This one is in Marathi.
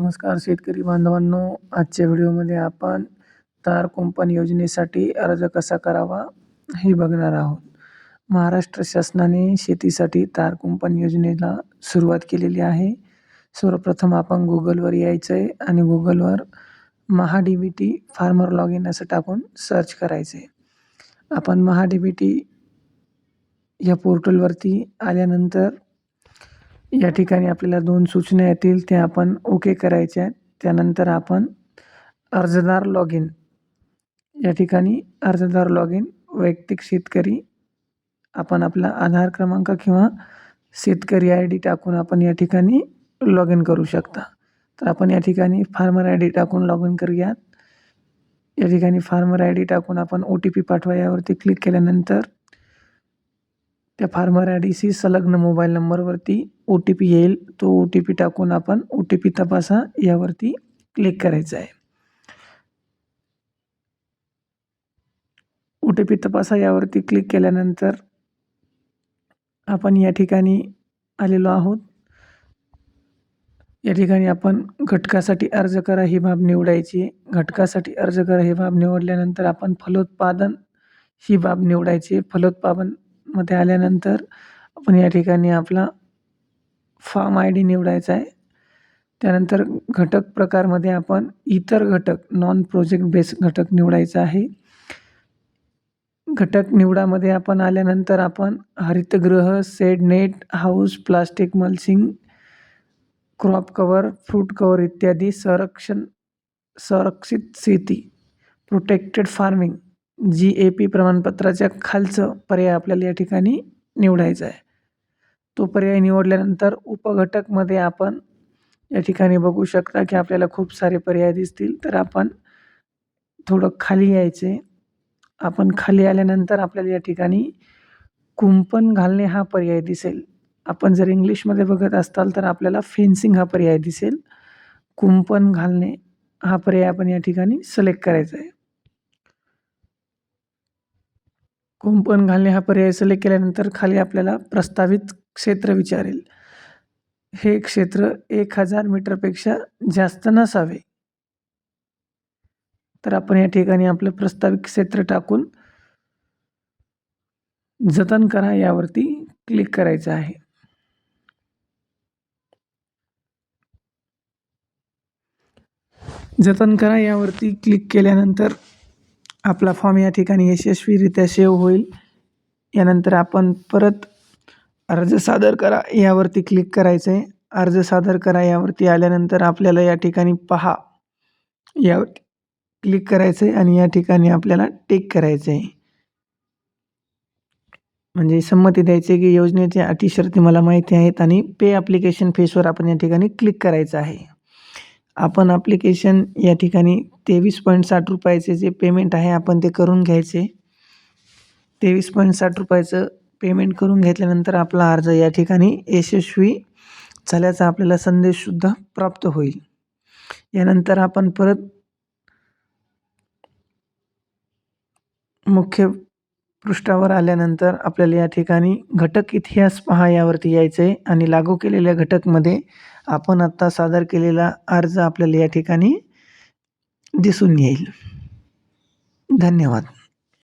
नमस्कार शेतकरी बांधवांनो आजच्या व्हिडिओमध्ये आपण तार कुंपण योजनेसाठी अर्ज कसा करावा हे बघणार आहोत. महाराष्ट्र शासनाने शेतीसाठी तार कुंपण योजनेला सुरुवात केलेली आहे. सर्वप्रथम आपण गुगलवर यायचं आहे आणि गुगलवर Maha D B T farmer log in असं टाकून सर्च करायचं आहे आपण महा डी बी टी या पोर्टलवरती आल्यानंतर या ठिकाणी आपल्याला दोन सूचना येतील त्या आपण ओके करायच्या आहेत. त्यानंतर आपण अर्जदार लॉग इन या ठिकाणी अर्जदार लॉग इन वैयक्तिक शेतकरी आपण आपला आधार क्रमांक किंवा शेतकरी आय डी टाकून आपण या ठिकाणी लॉग इन करू शकता. तर आपण या ठिकाणी फार्मर आय डी टाकून लॉग इन करूयात. या ठिकाणी फार्मर आय डी टाकून आपण ओ टी पी पाठवा यावरती क्लिक केल्यानंतर त्या फार्मर आय डीशी संलग्न मोबाईल नंबरवरती ओ टी पी येईल. तो ओ टी पी टाकून आपण ओ टी पी तपासा. यावरती क्लिक करायचं आहे. ओ टी पी तपासा. यावरती क्लिक केल्यानंतर आपण या ठिकाणी आलेलो आहोत. या ठिकाणी आपण घटकासाठी अर्ज करा ही बाब निवडायची घटकासाठी अर्ज करा ही बाब निवडल्यानंतर आपण फलोत्पादन ही बाब निवडायची फलोत्पादन मध्ये आल्यानंतर आपण या ठिकाणी आपला फाम आय डी निवडायचा आहे. त्यानंतर घटक प्रकारमध्ये आपण इतर घटक नॉन प्रोजेक्ट बेस घटक निवडायचा आहे. घटक निवडामध्ये आपण आल्यानंतर आपण हरितगृह shade net house plastic mulching crop cover fruit cover इत्यादी संरक्षण संरक्षित शेती protected farming G A P प्रमाणपत्राच्या खालचं पर्याय आपल्याला या ठिकाणी निवडायचा आहे. तो पर्याय निवडल्यानंतर उपघटकमध्ये आपण या ठिकाणी बघू शकता की आपल्याला खूप सारे पर्याय दिसतील. तर आपण थोडं खाली यायचे. आपण खाली आल्यानंतर आपल्याला या ठिकाणी कुंपण घालणे हा पर्याय दिसेल. आपण जर इंग्लिशमध्ये बघत असताल तर आपल्याला फेन्सिंग हा पर्याय दिसेल. कुंपण घालणे हा पर्याय आपण या ठिकाणी सिलेक्ट करायचा आहे. कुंपण घालणे हा पर्याय सिलेक्ट केल्यानंतर खाली आपल्याला प्रस्तावित क्षेत्र विचारेल. हे क्षेत्र एक हजार मीटरपेक्षा जास्त नसावे. तर आपण या ठिकाणी आपलं प्रस्तावित क्षेत्र टाकून जतन करा यावरती क्लिक करायचं आहे. जतन करा यावरती क्लिक केल्यानंतर आपला फॉर्म या ठिकाणी यशस्वीरित्या सेव्ह होईल. यानंतर आपण परत अर्ज सादर करा यावरती क्लिक करायचं आहे अर्ज सादर करा यावरती आल्यानंतर आपल्याला या ठिकाणी पहा. यावरती क्लिक करायचं आहे आणि या ठिकाणी आपल्याला टेक करायचं आहे म्हणजे संमती द्यायची की योजनेच्या अटी शर्ती मला माहिती आहेत आणि पे ॲप्लिकेशन फेसवर आपण या ठिकाणी क्लिक करायचं आहे. आपण ॲप्लिकेशन या ठिकाणी तेवीस पॉईंट साठ रुपयाचे जे पेमेंट आहे आपण ते करून घ्यायचे. तेवीस पॉईंट साठ रुपयाचं पेमेंट करून घेतल्यानंतर आपला अर्ज या ठिकाणी यशस्वी झाल्याचा आपल्याला संदेशसुद्धा प्राप्त होईल. यानंतर आपण परत मुख्य पृष्ठावर आल्यानंतर आपल्याला या ठिकाणी घटक इतिहास पहा यावरती यायचं आहे आणि लागू केलेल्या घटकमध्ये आपण आत्ता सादर केलेला अर्ज आपल्याला या ठिकाणी दिसून येईल. धन्यवाद.